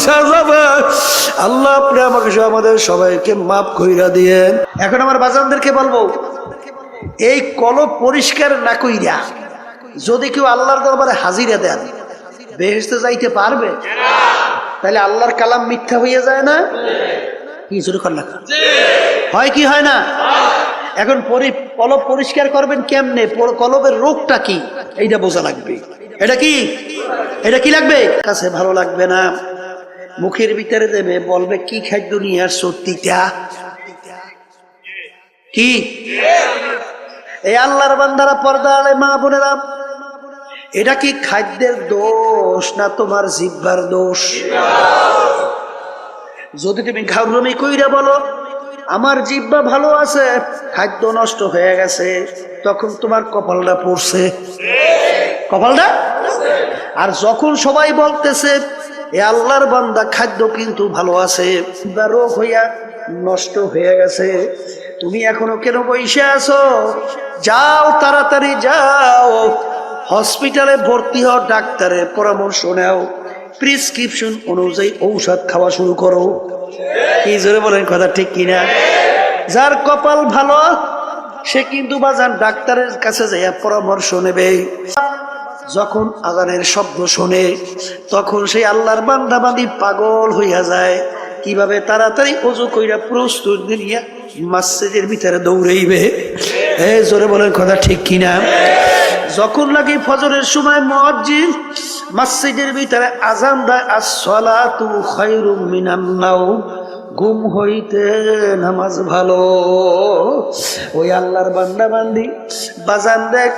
মিশা যাবে আল্লাহ আপনি আমাকে আমাদের সবাইকে মাফ কইরা দিয়েন। এখন আমার বাজানদেরকে বলব, এই কলব পরিষ্কার না কইরা যদি কেউ আল্লাহর দরবারে হাজিরা দেন বেহেস্তে যাইতে পারবে? তাহলে আল্লাহর কালাম মিথ্যা হইয়া যায় না? কি শুরু কর না হয় কি হয় না? এখন পরি- কলব পরিষ্কার করবেন কেমনে? কলবের রোগটা কি? এইটা বোঝা লাগবে। এটা কি? এটা কি লাগবে? কাছে ভালো লাগবে না। মুখের ভিতরে দেবে, বলবে, কি খাদ্য নিয়ে আসছো তিতা? কি? এই আল্লাহর বান্দারা পর্দা আলে মা বোনেরা, এটা কি খাদ্যের দোষ না তোমার জিব্বার দোষ? যদি তুমি ঘাউরমি কইরা বলো, আমার জিব্বা ভালো আছে, খাদ্য নষ্ট হয়ে গেছে, তখন তোমার কপালটা পড়ছে। কপালটা? আর যখন সবাই বলতেছে এ আল্লাহর বান্দা খাদ্য কিন্তু ভালো আছে। রোগ হইয়া নষ্ট হয়ে গেছে। তুমি এখনও কেন বসে আছো? যাও তাড়াতাড়ি যাও। হসপিটালে ভর্তি হও, ডাক্তারের পরামর্শ নাও। প্রিসক্রিপশন অনুযায়ী ঔষধ খাওয়া শুরু করো। কি জোরে বলেন কথা ঠিক কিনা? যার কপাল ভালো, সে কিন্তু বাজান ডাক্তারের কাছে যাইয়া পরামর্শ নেবে। যখন আজানের শব্দ শোনে, তখন সেই আল্লাহর বান্দাবান্দি পাগল হইয়া যায়। কীভাবে তাড়াতাড়ি অজু কইরা প্রস্তুত নিয়া মাসজিদের ভিতরে দৌড়াইবে? এ, জোরে বলেন কথা ঠিক কিনা? যখন নাকি ফজরের সময় মসজিদ মসজিদের ভিতরে আজান দেয়, আসসালাতু খায়রুম মিনান নাওম, ঘুম হইতে নামাজ ভালো। ওই আল্লাহর বান্দা বান্দি বাজান দেখ,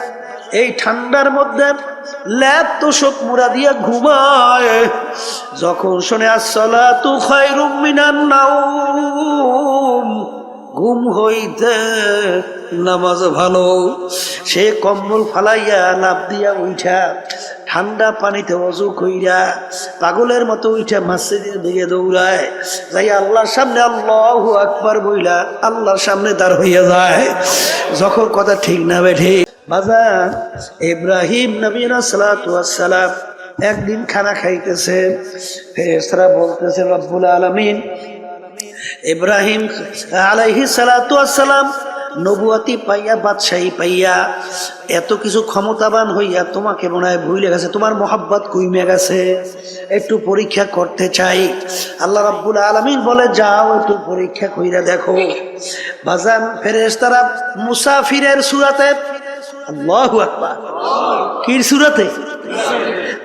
এই ঠান্ডার মধ্যে তো সব মুড়া দিয়া ঘুমায়। যখন ঘুম হইতে ভালো। সে কম্বল ফালাইয়া লাভ দিয়া উঠা ঠান্ডা পানিতে অজু কইরা, পাগলের মতো উঠা মাসিদের দিকে দৌড়ায়। যাই আল্লাহর সামনে আল্লাহু আকবার বইলা, আল্লাহর সামনে তার হইয়া যায়। যখন কথা ঠিক না বেঠে বাজার ইব্রাহিম নবীনা সালাম একদিন খানা খাইতেছে, ফেরেশতারা বলতেছে, রব্বুল আলামিন, ইব্রাহিম আলাইহি সালাম নবুয়াতি পাইয়া, বাদশাহী পাইয়া, এত কিছু ক্ষমতাবান হইয়া তোমাকে মনে হয় ভুলে গেছে, তোমার মোহাব্বত কুইমে গেছে, একটু পরীক্ষা করতে চাই। আল্লাহ রাব্বুল আলামিন বলে, যাও একটু পরীক্ষা কইরা দেখো। বাজান ফেরেস তারা মুসাফিরের সুরাতে আল্লাহু আকবার। কির সুরাতে?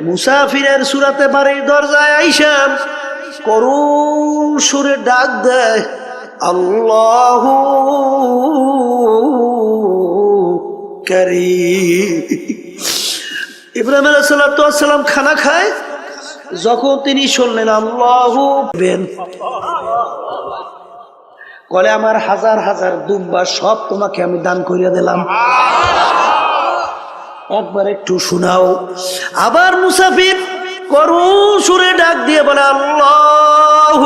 মুসাফিরের সুরাতে বাড়ির দরজায় আইসাম করুণ সুরে ডাক দেয়, আল্লাহ ইব্রাহিম আলাইসালাম খানা খায়, যখন তিনি শুনলেন, আল্লাহ কলে, আমার হাজার হাজার দুব্বা সব তোমাকে আমি দান করিয়া দিলাম। একবার একটু শোনাও। আবার মুসাফির করু, সুরে ডাক দিয়ে বলে, আল্লাহ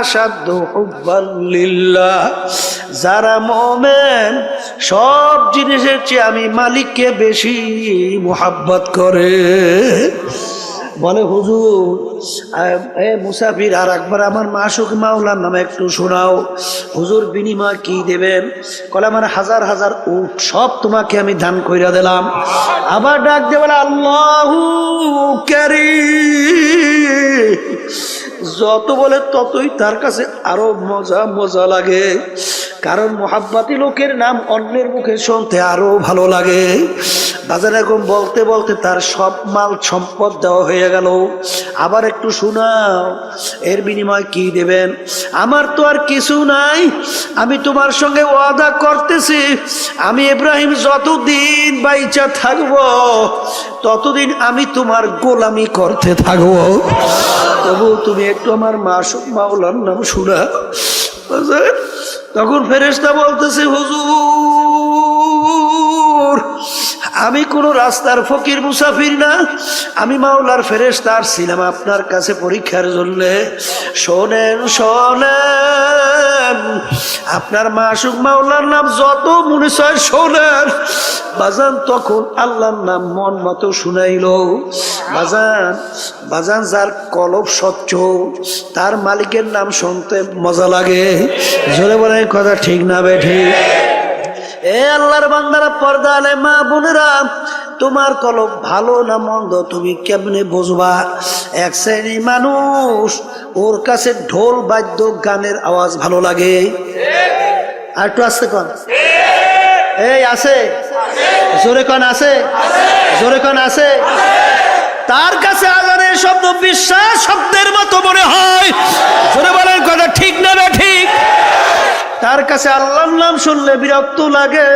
আসাধ্য লিল্লাহ। যারা মোমেন, সব জিনিসের চেয়ে আমি মালিককে বেশি মোহাব্বত করে। বলে, হুজুর এ মুসাফির আর একবার আমার মা মাসুক মাওলার নামে একটু শোনাও। হুজুর, বিনিময় কি দেবেন কলে, আমার হাজার হাজার উঠ সব তোমাকে আমি দান কইরা দিলাম। আবার ডাক দিয়ে বলে, আল্লাহ ক্যারি যত বলে, ততই তার কাছে আরও মজা মজা লাগে। কারণ মোহাব্বাতি লোকের নাম অন্যের মুখে শুনতে আরও ভালো লাগে। বাজারে এখন বলতে বলতে তার সব মাল সম্পদ দেওয়া হয়ে গেল। আবার একটু শোনাও, এর বিনিময় কি দেবেন? আমার তো আর কিছু নাই, আমি তোমার সঙ্গে ওয়াদা করতেছি। আমি ইব্রাহিম যতদিন বাইচা থাকব, ততদিন আমি তোমার গোলামি করতে থাকব। তবু তুমি একটু আমার মা মাওলার নাম শুনা। তখন ফেরেস্তা বলতেছে, হুজুর আমি কোনো রাস্তার ফকির মুসাফির না, আমি মাওলার ফেরেস্তার ছিলাম আপনার কাছে পরীক্ষার জন্য। শোনেন শোনেন, আপনার মাসুক মাওলার নাম যত মনে চায় শোনেন, বাজান তখন আল্লাহর নাম মন মতো শুনাইল। বাজান বাজান যার কলব স্বচ্ছ, তার মালিকের নাম শুনতে মজা লাগে। জোরে বলে কথা ঠিক না বে ঠিক? এ আল্লাহর বান্দারা, পর্দা আলে মা বোনেরা, তোমার কলব ভালো না মন্দ তুমি কেমনে বুঝবা? এক শ্রেণি মানুষ, ওর কাছে ঢোল, বাদ্য, গানের আওয়াজ ভালো লাগে। আর একটু আসতে কন? এই আছে। জোরে কন আছে? জোরে কন আছে? তার কাছে আজানের শব্দ, বিশ্বাস শব্দের মতো মনে হয়। জোরে বলেন কথা ঠিক না না ঠিক? তার কাছে আল্লাহর নাম শুনলে বিরক্ত লাগে।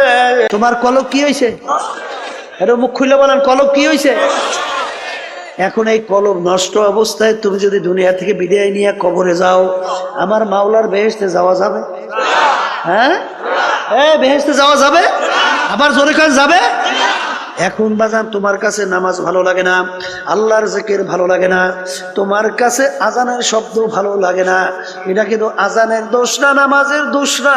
তোমার কলক কি হয়েছে এটা মুখ খুলে বলেন, কলক কি হয়েছে এখন এই কলব নষ্ট অবস্থায় তুমি যদি দুনিয়া থেকে বিদায় নিয়ে কবরে যাও, আমার মাওলার বেহেস্তে যাওয়া যাবে? হ্যাঁ? বেহেস্তে যাওয়া যাবে? আবার জোরে যাবে? এখন বাজান, তোমার কাছে নামাজ ভালো লাগে না, আল্লাহর জেকের ভালো লাগে না, তোমার কাছে আজানের শব্দ ভালো লাগে না, এটা কিন্তু আজানের দোষ না, নামাজের দোষ না,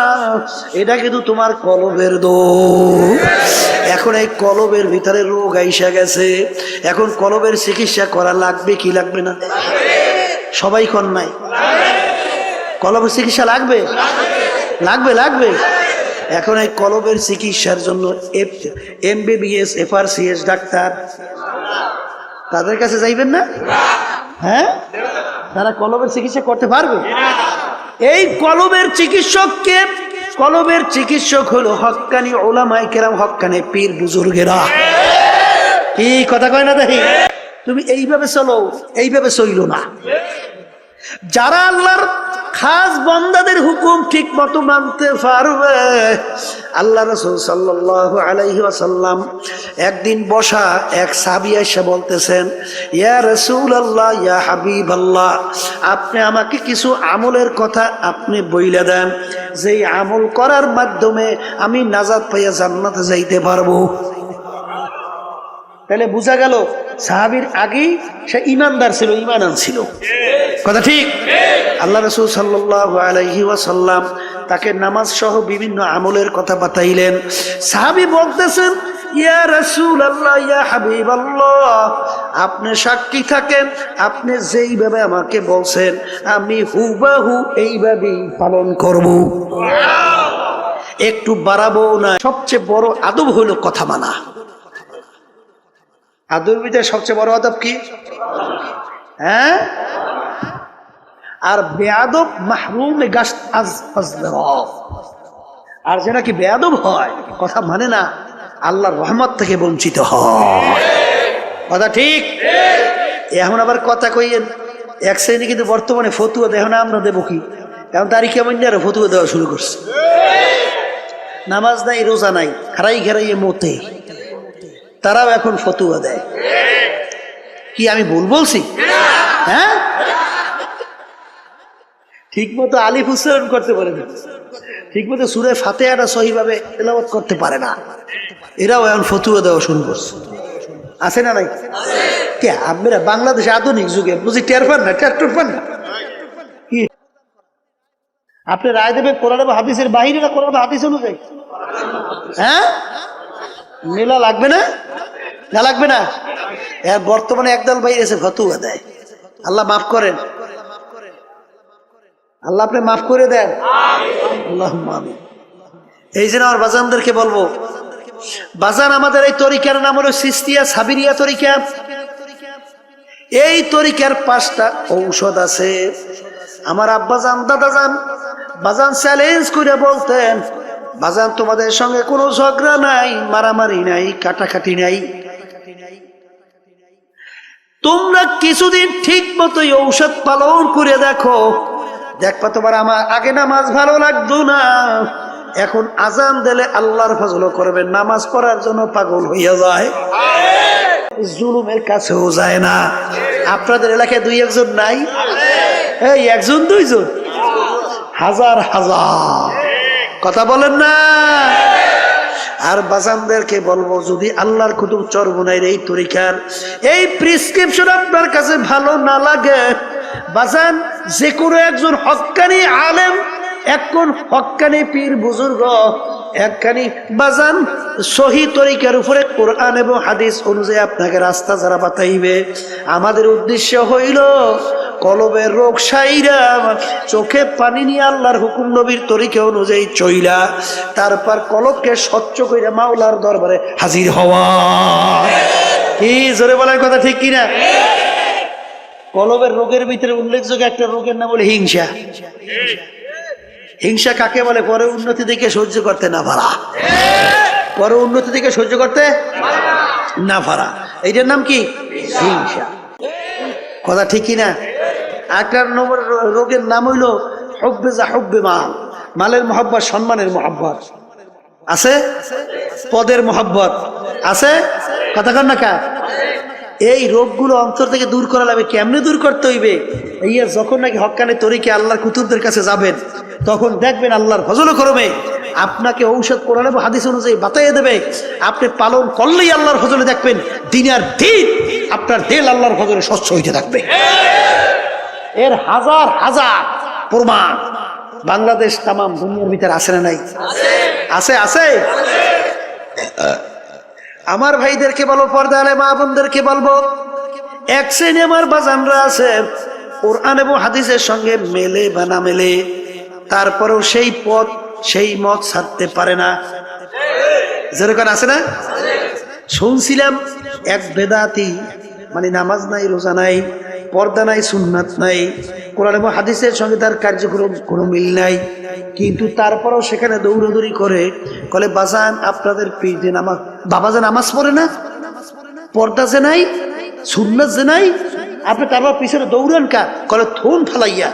এটা কিন্তু তোমার কলবের দোষ। এখন এই কলবের ভিতরে রোগ আইসা গেছে, এখন কলবের চিকিৎসা করা লাগবে কি লাগবে না? সবাই কন নাই কলবের চিকিৎসা লাগবে? লাগবে লাগবে। এখন এই কলবের চিকিৎসার জন্য এমবিবিএস, এফআরসিএস ডাক্তার। তাদের কাছে যাইবেন না? হ্যাঁ? তারা কলবের চিকিৎসা করতে পারবে? এই কলবের চিকিৎসককে কলবের চিকিৎসক হলো হক্কানি ওলামাই কেরাম, হক্কানি পীর বুজুর্গেরা। কি কথা কয় না দেখি? তুমি এইভাবে চলো, এইভাবে চইল না। যারা আল্লাহর খাস বন্দাদের হুকুম ঠিক মতো মানতে পারবে, আল্লাহ রসুল সাল্লাহ একদিন বসা এক সাবি এসে বলতেছেন, ইয়া রসুল আল্লাহ ইয়া হাবিব আল্লাহ আপনি আমাকে কিছু আমলের কথা আপনি বইলে দেন। যেই আমল করার মাধ্যমে আমি নাজাদ পাইয়া জান্নাতে যাইতে পারব। তাহলে বোঝা গেল, সাহাবির আগেই সে ইমানদার ছিল ইমান আনছিল। কথা ঠিক? আল্লাহ রসুল সাল্লাহ আলহি ওয়াসাল্লাম তাকে নামাজ সহ বিভিন্ন আমলের কথা বাতাইলেন। সাহাবি বলতেছেন, ইয়া রসুল আল্লাহ ইয়া হাবিব আল্লাহ আপনি সাক্ষী থাকেন, আপনি যেইভাবে আমাকে বলছেন, আমি হুবাহু এইভাবেই পালন করব। একটু বাড়াবো না, সবচেয়ে বড় আদব হইল কথা মানা আদবের সবচেয়ে বড় আদব কি? হ্যাঁ? আর বেয়াদব মাহরুম আর যে নাকি বেয়াদব হয়, কথা মানে না, আল্লাহর রহমত থেকে বঞ্চিত কথা ঠিক? এখন আবার কথা কইয়েন, এক শ্রেণি কিন্তু বর্তমানে ফতুয়া দেখো না আমরা দেবো কি? এখন তারই কেমন আরও ফতুয়া দেওয়া শুরু করছে? নামাজ নাই, রোজা নাই খারাই ঘেরাইয়ে মতে তারাও এখন ফতুয়া দেয়। কি আমি ভুল বলছি? হ্যাঁ? ঠিক মতো আলিফ উচ্চারণ করতে পারে না। ঠিক মতো সুরে ফাতেহাটা সহিভাবে তেলাবত করতে পারে না। এরাও এখন ফতুয়া দেওয়া শুরু করছে। আছে না নাই? কে? আপনারা বাংলাদেশ আধুনিক যুগে। বুঝি টের পান না? টের টের পান না? আপনি রায় দেবে কোরআন এবং হাদিসের বাহিরে না কোরআন হাদিস অনুযায়ী? হ্যাঁ? মেলা লাগবে না? না লাগবে না? বর্তমানে একদল ভাই এসে ফতুয়া দেয়। আল্লাহ মাফ করেন। আল্লাহ আপনি মাফ করে দেন। এই জন্য আমার বাজানদেরকে বলব, বাজান আমাদের এই তরিকার নাম হলো সিস্তিয়া সাবিরিয়া তরিকা। এই তরিকার পাঁচটা ঔষধ আছে। আমার আব্বা জান দাদা যান, বাজান চ্যালেঞ্জ করে বলতেন, বাজান তোমাদের সঙ্গে কোনো ঝগড়া নাই, মারামারি নাই, কাটাকাটি নাই। তোমরা কিছুদিন ঠিক মতো ঔষধ পালন করে দেখো। দেখবা তোমার আমার আগে নামাজ ভালো লাগতো না। এখন আজান দিলে আল্লাহর ফজল করবে নামাজ পড়ার জন্য পাগল হইয়া যায়। জুলুমের কাছেও যায় না। আপনাদের এলাকায় দুই একজন নাই? এই একজন দুইজন? হাজার হাজার। কথা বলেন না। আর বাজানদেরকে বলব যদি আল্লাহর কুতুব চরবনাইয়ের এই তরিকার এই প্রিসক্রিপশন আপনার কাছে ভালো না লাগে বাজান যে কোনো একজন হকানি আলেম এখন হকানি পীর বুজুর্গ, একখানি বাজান, সহি তরিকার উপরে কোরআন এবং হাদিস অনুযায়ী আপনাকে রাস্তা যারা বাতাইবে। আমাদের উদ্দেশ্য হইল, কলবের রোগ সাইরা, চোখে পানি নিয়ে আল্লাহর হুকুম নবীর তরিকা অনুযায়ী চইলা, তারপর কলবকে স্বচ্ছ কইরা মাওলার দরবারে হাজির হওয়া। কি জোরে বলার কথা ঠিক কিনা? কলবের রোগের ভিতরে উল্লেখযোগ্য একটা রোগের নাম বলে হিংসা। হিংসা কাকে বলে? পরে উন্নতি দিকে সহ্য করতে না পারা। পরে উন্নতি দিকে সহ্য করতে না পারা। এইটার নাম কি? হিংসা। কথা ঠিক কিনা? একটা নম্বর রোগের নাম হইল হব্বে যা হব্বে মাল। মালের মহব্বত, সম্মানের মহব্বত। আছে? পদের মহব্বত। আছে? কথা কন না কা? এই রোগগুলো অন্তর থেকে দূর করা লাগবে। কেমনে দূর করতে হইবে? ইয়া যখন নাকি হকানে তরিকে আল্লাহর কুতুবদের কাছে যাবেন, তখন দেখবেন আল্লাহর ফজল করবে। আপনাকে ঔষধ কোরআন এবং হাদিস অনুযায়ী বাতাইয়ে দেবে। আপনি পালন করলেই আল্লাহর ফজলে দেখবেন দিনের দিন আপনার দেল আল্লাহর ফজলে স্বচ্ছ হইতে থাকবে। এর হাজার হাজার প্রমাণ বাংলাদেশ তাম দুনিয়ার ভিতরে আছে না নাই? আছে আছে। আমার ভাইদেরকে বলো পর্দা আলে মা বোনদেরকে বলব, এক শ্রেণি আমার বাজানরা আছে ওর এবং হাদিসের সঙ্গে মেলে বা না মেলে, তারপরেও সেই পথ, সেই মত ছাড়তে পারে না। যেরকম আছে না? শুনছিলাম এক বেদাতি মানে নামাজ নাই, রোজা নাই পর্দা নাই, সুন্নাত নাই। কোরআন এবং হাদিসের সঙ্গে তার কার্যক্রম কোনো মিল নাই। কিন্তু তারপরেও সেখানে দৌড়দৌড়ি করে, কলে, বাজান, আপনাদের পীর যে নামাজ, বাবা যে নামাজ পড়ে না? পর্দা যে নাই, সুন্নাত যে নাই, আপনি তারপর পিছনে দৌড়ান কা? কলে থুন ফালাইয়া,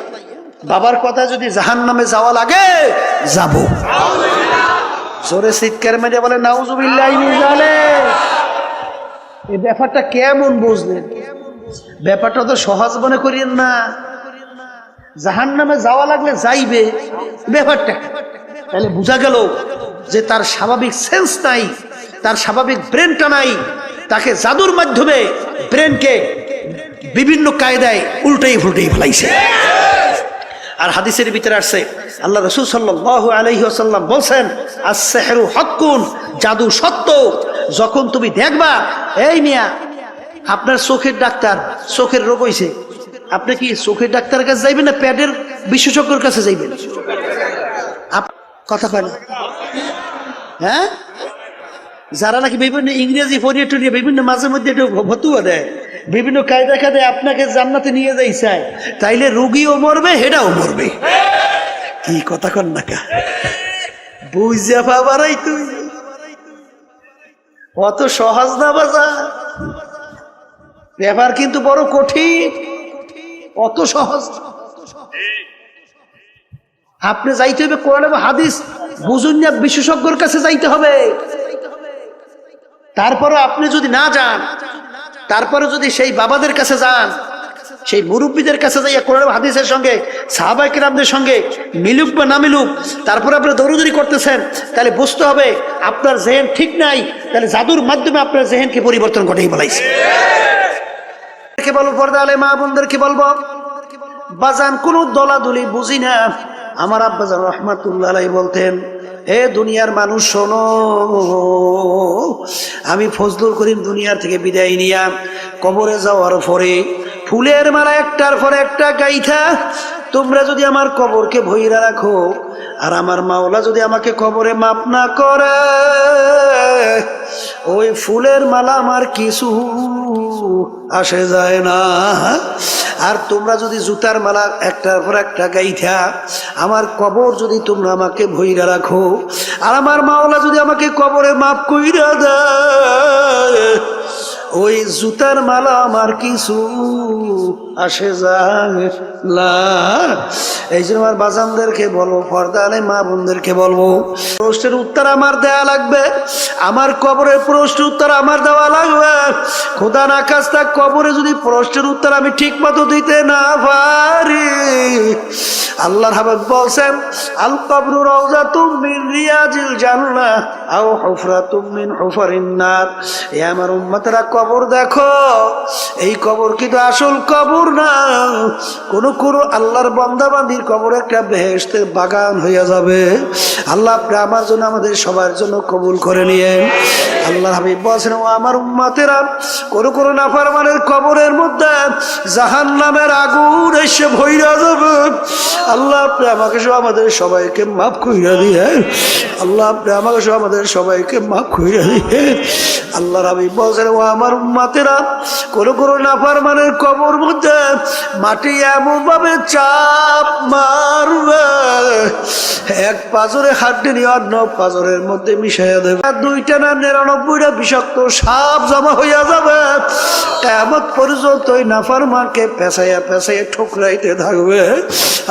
বাবার কথা যদি জাহান নামে যাওয়া লাগে, যাব। জোরে চিৎকার মেরে বলে, নাউজুবিল্লাহ এই ব্যাপারটা কেমন বুঝলেন? ব্যাপারটা তো সহজ মনে করিয়েন না। জাহান নামে যাওয়া লাগলে যাইবে। ব্যাপারটা তাহলে বোঝা গেল যে তার স্বাভাবিক সেন্স নাই, তার স্বাভাবিক ব্রেনটা নাই। তাকে জাদুর মাধ্যমে ব্রেনকে বিভিন্ন কায়দায় উল্টেই ফুলটেই ফেলাইছে। আর হাদিসের ভিতরে আসছে, আল্লাহ রসুল সাল্লাহ আলহি আসাল্লাম বলছেন আসেহেরু হকুন জাদু সত্য। যখন তুমি দেখবা, এই মিয়া আপনার চোখের ডাক্তার, চোখের রোগ হয়েছে আপনি কি চোখের ডাক্তারের কাছে যাইবেন না প্যাডের বিশেষজ্ঞের কাছে যাইবেন? কথা পান হ্যাঁ? যারা নাকি বিভিন্ন ইংরেজি পড়িয়ে টড়িয়ে বিভিন্ন মাঝে মধ্যে ভতুয়া দেয়, বিভিন্ন কায়দা কায়দায় আপনাকে জান্নাতে নিয়ে যাই চায়, তাইলে রুগীও মরবে, হেডাও মরবে। কি কথা কন না বুঝা পাবারাই তুই। অত সহজ না বাজা ব্যাপার কিন্তু বড় কঠিন, অত সহজ। আপনি যাইতে হবে কোরআন এবং হাদিস, বুঝুন না বিশেষজ্ঞর কাছে যাইতে হবে। তারপরে আপনি যদি না যান, তারপরে যদি সেই বাবাদের কাছে যান, সেই মুরব্বীদের কাছে যাইয়া কোরআন হাদিসের সঙ্গে সাহাবাই কিরামদের সঙ্গে মিলুক বা না মিলুক, তারপরে আপনি দৌড়দৌড়ি করতেছেন, তাহলে বুঝতে হবে আপনার জেহেন ঠিক নাই, তাহলে জাদুর মাধ্যমে আপনার জেহেনকে পরিবর্তন ঘটেই বলাইছে। কে বলব পর্দা আলে মা বোনদেরকে বলব? বাজান কোন দলাদলি বুঝি না। আমার আব্বাজান রহমাতুল্লাহ বলতেন হে দুনিয়ার মানুষ শোনো, আমি ফজলুল করিম দুনিয়ার থেকে বিদায় নিয়া কবরে যাওয়ার পরে ফুলের মালা একটার পর একটা গাইথা, তোমরা যদি আমার কবরকে ভইরা রাখো আর আমার মাওলা যদি আমাকে কবরে মাপ না করে ওই ফুলের মালা আমার কিছু আসে যায় না। আর তোমরা যদি জুতার মালা একটার পর একটা গাইথা, আমার কবর যদি তোমরা আমাকে ভইরা রাখো, আর আমার মাওলা যদি আমাকে কবরে মাফ কইরা দেয় ওই জুতার মালা আমার কিছু আসে যায়। এই জন্য আমার বাজানদেরকে বলব পর্দা মা বোনদেরকে বলব, প্রশ্নের উত্তর আমার দেয়া লাগবে, আমার কবরের প্রশ্নের উত্তর আমার দেওয়া লাগবে। খোদা না কাজটা কবরে যদি প্রশ্নের উত্তর আমি ঠিক মতো দিতে না পারি আল্লাহর হাবিব বলছেন আল কবরু রাউজাতুম মিন রিয়াজিল জান্নাহ আও হুফরাতুম মিন হুফারিন নার। এ আমার উম্মতরা কবর দেখো, এই কবর কিন্তু আসল কবর না। কোন কোন আল্লাহর বান্দাবান্দির কবর একটা বেহেশতের বাগান হইয়া যাবে। আল্লাহ আপনি আমার জন্য আমাদের সবার জন্য কবুল করে নিয়ে আল্লাহ হাবিব বলছেন, ও আমার উম্মাতেরা, কোন কোন নাফারমানের কবরের মধ্যে জাহান নামের আগুন এসে ভইরা যাবে। আল্লাহ আপনি আমাকে সহ আমাদের সবাইকে মাফ কইরা দিয়ে, আল্লাহ আপনি আমাকে সহ আমাদের সবাইকে মাফ কইরা দিয়ে আল্লাহ রাবি বলছেন, ও আমার উম্মাতেরা, কোন নাফার নাফারমানের কবর মধ্যে মাটি এমন ভাবে চাপ মারবে, এক পাজরে হাড্ডি নিয়ে অন্য পাজরের মধ্যে মিশাইয়া দেবে দুইটা না নিরানব্বইটা বিষাক্ত সাপ জমা হইয়া যাবে এমন পর্যন্ত ওই নাফার মাকে পেঁচাইয়া পেঁচাইয়া ঠোকরাইতে থাকবে,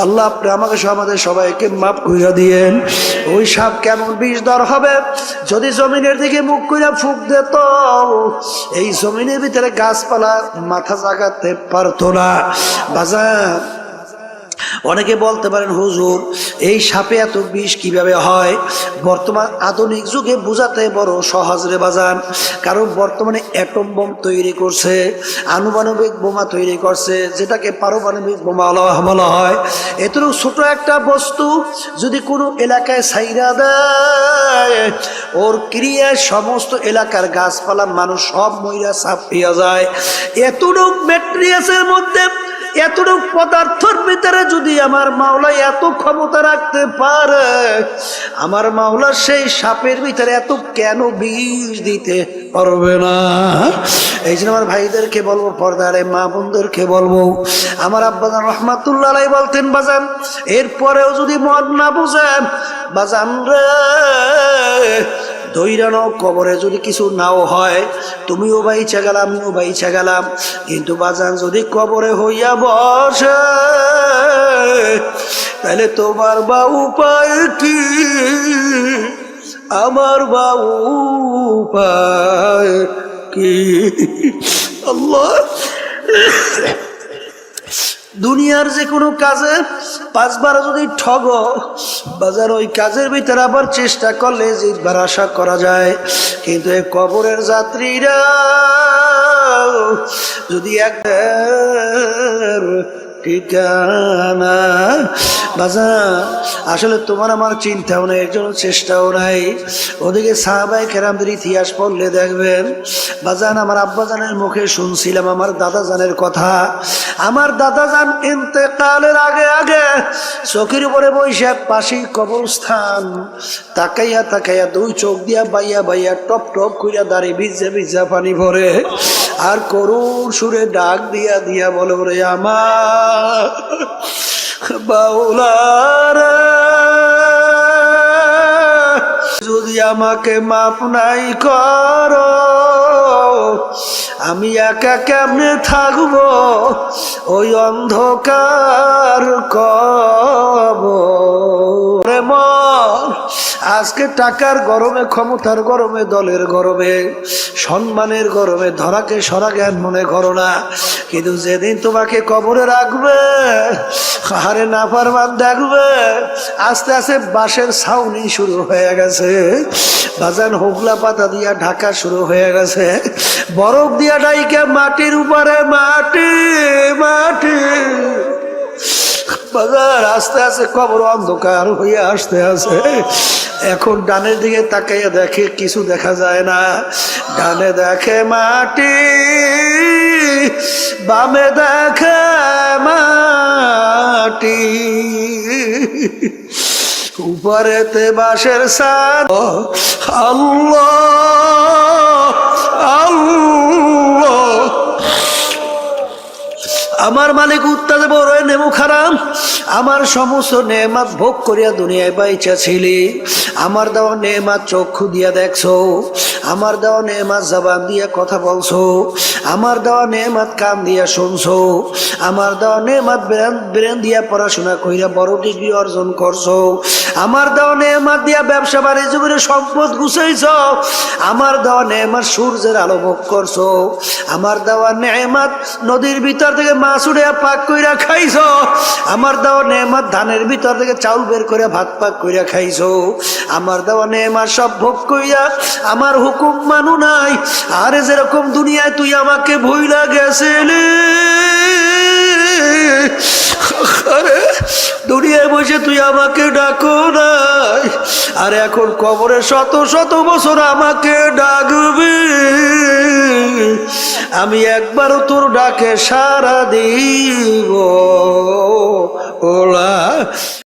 আল্লাহ আপনি আমাকে আমাদের সবাইকে মাপ খুঁজে দিয়েন। ওই সাপ কেমন বিষ দর হবে? যদি জমিনের দিকে মুখ করে ফুক দিত, এই জমিনের ভিতরে গাছপালা মাথা জাগাতে পারতো না। বাজার অনেকে বলতে পারেন, হুজুর, এই সাপে এত বিষ কীভাবে হয়? বর্তমান আধুনিক যুগে বোঝাতে বড় সহজ রে বাজান। কারণ বর্তমানে অ্যাটম বোম তৈরি করছে আনুমানবিক বোমা তৈরি করছে, যেটাকে পারমাণবিক বোমা বলা- হয় এতটুকু ছোট একটা বস্তু যদি কোনো এলাকায় সাইরা দেয়, ওর ক্রিয়ায় সমস্ত এলাকার গাছপালা, মানুষ সব মহিলা সাপ পেয়ে যায়। এতটুক ম্যাট্রিয়াসের মধ্যে এতটুক পদার্থর ভিতরে যদি আমার মাওলা এত ক্ষমতা রাখতে পারে, আমার মাওলা সেই সাপের ভিতরে এত কেন বিষ দিতে পারবে না? এই জন্য আমার ভাইদেরকে বলব, পর্দারে মা বোনদেরকে বলব, আমার আব্বাজান রহমাতুল্লাহ বলতেন, বাজান, এরপরেও যদি মদ না বুঝেন, বাজান রে দৈরানো কবরে যদি কিছু নাও হয়, তুমিও বাইচা গেলাম, আমিও বাইচা গেলাম। কিন্তু বাজান যদি কবরে হইয়া বসে, তাহলে তোমার বা উপায় কি আমার বা উপায় কি আল্লাহ। দুনিয়ার যে কোনো কাজে পাঁচবার যদি ঠগ, বাজার ওই কাজের ভিতরে আবার চেষ্টা করলে জিতবার আশা করা যায়। কিন্তু এই কবরের যাত্রীরা, যদি একবার ঠিকানা বাজার আসলে তোমার আমার চিন্তাও নেই একজন চেষ্টাও নাই। ওদিকে সাহাবাই কেরামদের ইতিহাস পড়লে দেখবেন, বাজান, আমার আব্বাজানের মুখে শুনছিলাম, আমার দাদা জানের কথা। আমার দাদা যান ইন্তেকালের আগে আগে চোখের উপরে বৈশা পাশেই কবরস্থান, তাকাইয়া তাকাইয়া দুই চোখ দিয়া বাইয়া বাইয়া টপ টপ কইরা দাঁড়িয়ে ভিজা ভিজা পানি ভরে। আর করুণ সুরে ডাক দিয়া দিয়া বলে ওরে আমার যদি আমাকে মাপ নাই কর, আমি একা কেমনে থাকব? ওই অন্ধকার কব আজকে টাকার গরমে, ক্ষমতার গরমে, দলের গরমে, সম্মানের গরমে, ধরাকে সরা জ্ঞান মনে করো না। কিন্তু যেদিন তোমাকে কবরে রাখবে হারে না পারবার দেখবে, আস্তে আস্তে বাঁশের ছাউনি শুরু হয়ে গেছে। বাজান হোগলা পাতা দিয়া ঢাকা শুরু হয়ে গেছে। বরফ দিয়া ডাইকে মাটির উপরে মাটি মাটি। বাজার, আস্তে আস্তে কবর অন্ধকার হয়ে আসতে আসে এখন ডানের দিকে তাকাইয়া দেখে কিছু দেখা যায় না। ডানে দেখে মাটি, বামে দেখে মাটি। উপরেতে বাঁশের সান আল্লাহ আল্লাহ। আমার মালিক উত্তাদে বড় নেমু আমার সমস্ত নেমাত ভোগ করিয়া দুনিয়ায় বাইচা ছিলি আমার দেওয়া নেমাত চক্ষু দিয়া দেখছ। আমার দেওয়া নেমাত জবান দিয়া কথা বলছো। আমার দেওয়া নেমাত দিয়া শুনছো। আমার দেওয়া নেমাত ব্রেন দিয়া পড়াশোনা কইরা বড় ডিগ্রি অর্জন করছ। আমার দেওয়া নেমাত দিয়া ব্যবসা বাণিজ্য করে সম্পদ গুছাইছ। আমার দেওয়া নেমাত সূর্যের আলো ভোগ করছ। আমার দেওয়া নেমাত নদীর ভিতর থেকে মাছ উড়ে পাক কইরা খাইছ। আমার দেওয়া নেমার ধানের ভিতর থেকে চাউল বের করে ভাত পাক করিয়া খাইছো। আমার দেওয়া নেমা সব ভোগ কইরা, আমার হুকুম মানু নাই। আরে যেরকম দুনিয়ায় তুই আমাকে ভুইলা গেছিলি আরে, দুনিয়ায় বসে তুই আমাকে ডাকো নাই। আর এখন কবরে শত শত বছর আমাকে ডাকবি। আমি একবারও তোর ডাকে সারা দিব, ওলা।